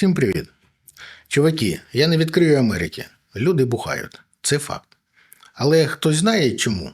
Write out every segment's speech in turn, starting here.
Всім привіт. Чуваки, я не відкрию Америки. Люди бухають. Це факт. Але хтось знає чому?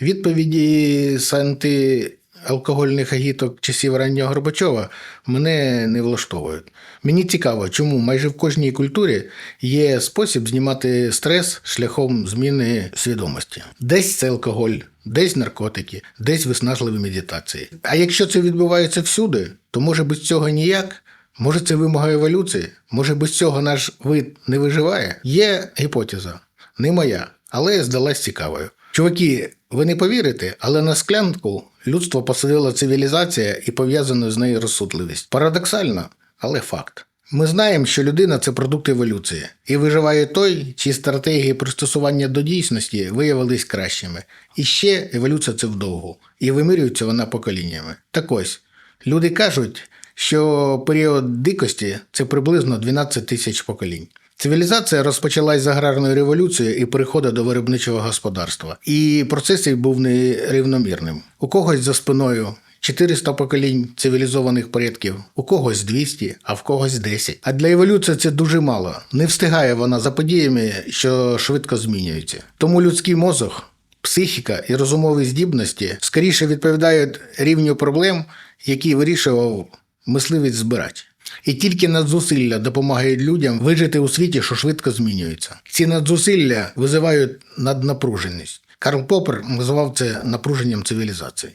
Відповіді з антиалкогольних агіток часів раннього Горбачова мене не влаштовують. Мені цікаво, чому майже в кожній культурі є спосіб знімати стрес шляхом зміни свідомості. Десь це алкоголь, десь наркотики, десь виснажливі медитації. А якщо це відбувається всюди, то може без цього ніяк? Може, це вимога еволюції? Може, без цього наш вид не виживає? Є гіпотеза, не моя, але здалась цікавою. Чуваки, ви не повірите, але на склянку людство посадила цивілізація і пов'язана з нею розсудливість. Парадоксально, але факт. Ми знаємо, що людина це продукт еволюції, і виживає той, чиї стратегії пристосування до дійсності виявились кращими. І ще еволюція це вдовгу, і вимирюється вона поколіннями. Так ось, люди кажуть, що період дикості це приблизно 12 тисяч поколінь. Цивілізація розпочалась з аграрної революції і переходу до виробничого господарства. І процес був нерівномірним. У когось за спиною 400 поколінь цивілізованих предків, у когось 200, а в когось 10. А для еволюції це дуже мало. Не встигає вона за подіями, що швидко змінюються. Тому людський мозок, психіка і розумові здібності скоріше відповідають рівню проблем, які вирішував мисливець збирач. І тільки надзусилля допомагають людям вижити у світі, що швидко змінюється. Ці надзусилля визивають наднапруженість. Карл Поппер називав це напруженням цивілізації.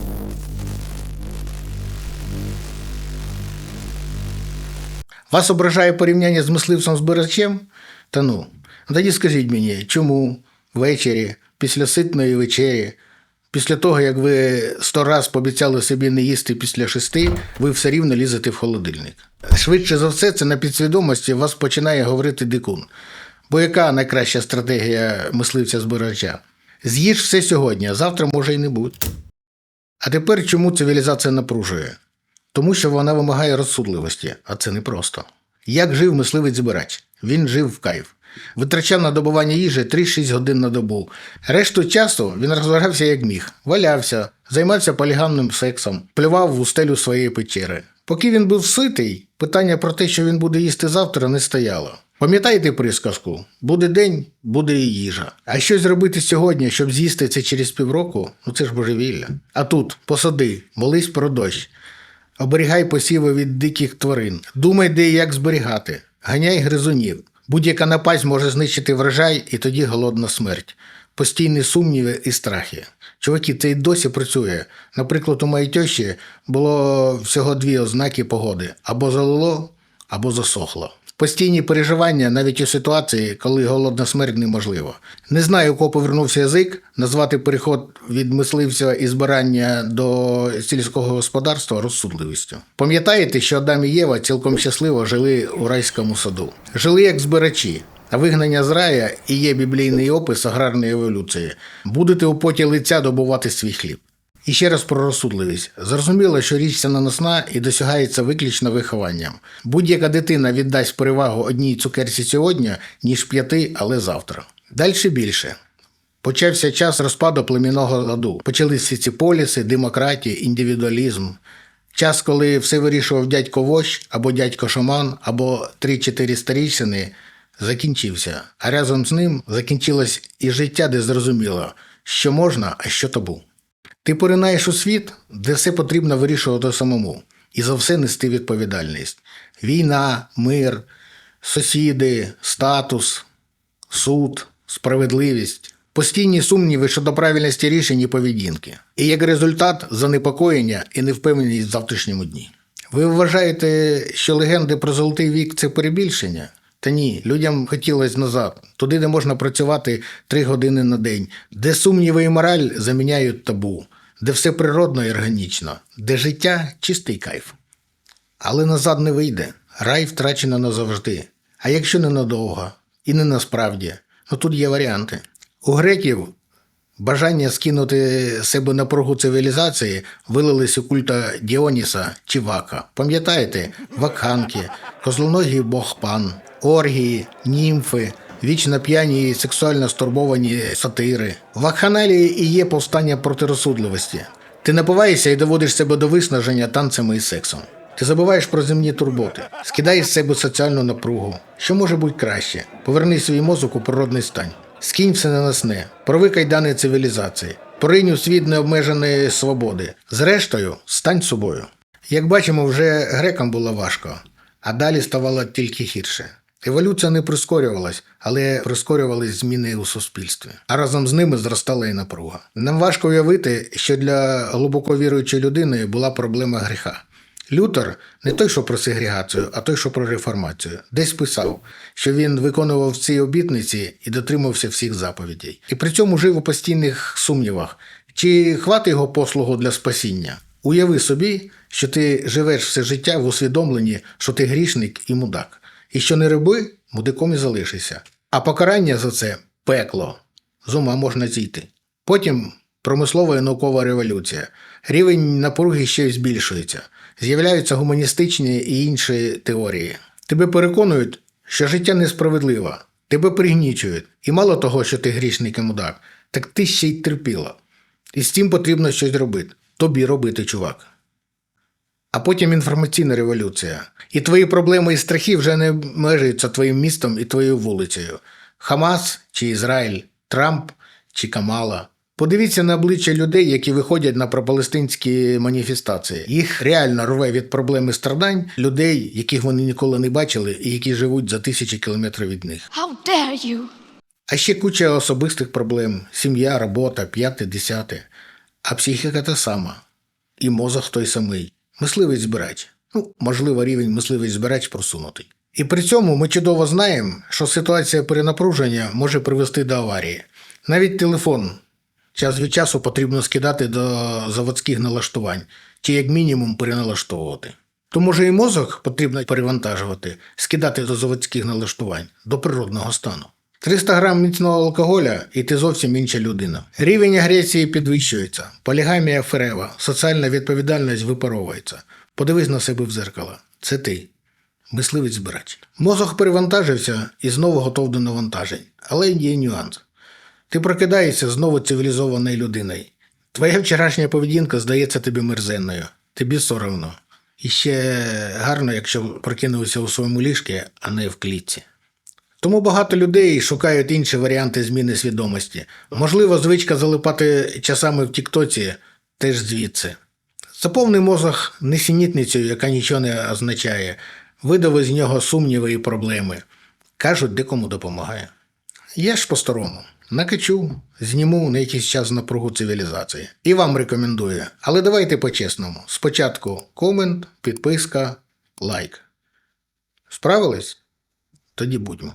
Вас ображає порівняння з мисливцем збирачем? Та ну, тоді скажіть мені, чому ввечері, після ситної вечері, після того, як ви сто раз пообіцяли собі не їсти після шести, ви все рівно лізете в холодильник. Швидше за все, це на підсвідомості вас починає говорити дикун. Бо яка найкраща стратегія мисливця збирача? З'їж все сьогодні, а завтра може й не бути. А тепер чому цивілізація напружує? Тому що вона вимагає розсудливості, а це непросто. Як жив мисливець збирач? Він жив в кайф. Витрачав на добування їжі 3-6 годин на добу. Решту часу він розважався як міг, валявся, займався полігамним сексом, плював в устелю своєї печери. Поки він був ситий, питання про те, що він буде їсти завтра, не стояло. Пам'ятаєте присказку? Буде день, буде і їжа. А щось зробити сьогодні, щоб з'їсти це через півроку, ну це ж божевілля. А тут посади, молись про дощ. Оберігай посіви від диких тварин. Думай, де і як зберігати. Ганяй гризунів. Будь-яка напасть може знищити врожай і тоді голодна смерть. Постійні сумніви і страхи. Чуваки, це й досі працює. Наприклад, у моїй тьощі було всього дві ознаки погоди: або залило, або засохло. Постійні переживання навіть у ситуації, коли голодна смерть неможлива. Не знаю, у кого повернувся язик, назвати переход від мисливця і збирання до сільського господарства розсудливістю. Пам'ятаєте, що Адам і Єва цілком щасливо жили у райському саду? Жили як збирачі. А вигнання з рая і є біблійний опис аграрної еволюції. Будете у поті лиця добувати свій хліб. І ще раз про розсудливість. Зрозуміло, що річ ця наносна і досягається виключно вихованням. Будь-яка дитина віддасть перевагу одній цукерці сьогодні, ніж п'яти, але завтра. Дальше більше. Почався час розпаду племінного ладу. Почалися ці поліси, демократія, індивідуалізм. Час, коли все вирішував дядько Вощ або дядько Шаман, або три-чотири старійшини, закінчився. А разом з ним закінчилось і життя, де зрозуміло, що можна, а що табу. Ти поринаєш у світ, де все потрібно вирішувати самому, і за все нести відповідальність: війна, мир, сусіди, статус, суд, справедливість, постійні сумніви щодо правильності рішень і поведінки. І як результат занепокоєння і невпевненість в завтрашньому дні. Ви вважаєте, що легенди про золотий вік це перебільшення? Та ні, людям хотілося назад, туди, де можна працювати три години на день, де сумніви і мораль заміняють табу, де все природно і органічно, де життя чистий кайф. Але назад не вийде. Рай втрачено назавжди. А якщо не надовго і не насправді, ну тут є варіанти. У греків бажання скинути себе напругу цивілізації вилились у культа Діоніса чи Вака. Пам'ятаєте, вакханки, козлоногий бог пан, оргії, німфи, вічно п'яні і сексуально стурбовані сатири. Вакханалії і є повстання проти розсудливості. Ти напиваєшся і доводиш себе до виснаження танцями і сексом. Ти забуваєш про земні турботи, скидаєш з себе соціальну напругу. Що може бути краще? Поверни свій мозок у природний стань. Скинь все ненасне, порви кайдани цивілізації, поринь у світ необмеженої свободи. Зрештою, стань собою. Як бачимо, вже грекам було важко, а далі ставало тільки гірше. Еволюція не прискорювалась, але прискорювались зміни у суспільстві, а разом з ними зростала і напруга. Нам важко уявити, що для глибоко віруючої людини була проблема гріха. Лютер не той, що про сегрегацію, а той, що про реформацію. Десь писав, що він виконував ці обітниці і дотримався всіх заповідей. І при цьому жив у постійних сумнівах, чи хватить його послугу для спасіння. Уяви собі, що ти живеш все життя в усвідомленні, що ти грішник і мудак, і що не роби, мудиком і залишишся. А покарання за це пекло. З ума можна зійти. Потім промислова і наукова революція. Рівень напруги ще й збільшується. З'являються гуманістичні і інші теорії. Тебе переконують, що життя несправедливе, тебе пригнічують. І мало того, що ти грішник і мудак, так ти ще й терпіла. І з цим потрібно щось робити. Тобі робити, чувак. А потім інформаційна революція. І твої проблеми і страхи вже не межуються твоїм містом і твоєю вулицею. Хамас чи Ізраїль, Трамп чи Камала. Подивіться на обличчя людей, які виходять на пропалестинські маніфестації. Їх реально рве від проблеми страдань людей, яких вони ніколи не бачили і які живуть за тисячі кілометрів від них. How dare you? А ще куча особистих проблем: сім'я, робота, п'яте, десяте. А психіка та сама. І мозок той самий. Мисливець збирач. Ну, можливо, рівень мисливець збирач просунутий. І при цьому ми чудово знаємо, що ситуація перенапруження може привести до аварії. Навіть телефон час від часу потрібно скидати до заводських налаштувань, чи як мінімум переналаштовувати. То може і мозок потрібно перевантажувати, скидати до заводських налаштувань, до природного стану. 300 грам міцного алкоголя, і ти зовсім інша людина. Рівень агресії підвищується, полігамія ферева, соціальна відповідальність випаровується. Подивись на себе в зеркало. Це ти. Мисливець збирач. Мозок перевантажився і знову готов до навантажень. Але є нюанс. Ти прокидаєшся знову цивілізованою людиною. Твоя вчорашня поведінка здається тобі мерзенною, тобі соромно. І ще гарно, якщо прокинувся у своєму ліжці, а не в клітці. Тому багато людей шукають інші варіанти зміни свідомості. Можливо, звичка залипати часами в Тіктоці теж звідси. Заповни мозок несенітницею, яка нічого не означає, видави з нього сумніви і проблеми. Кажуть, декому допомагає. Я ж по-старому. Накачу, зніму на якийсь час напругу цивілізації. І вам рекомендую. Але давайте по-чесному. Спочатку комент, підписка, лайк. Справились? Тоді будьмо.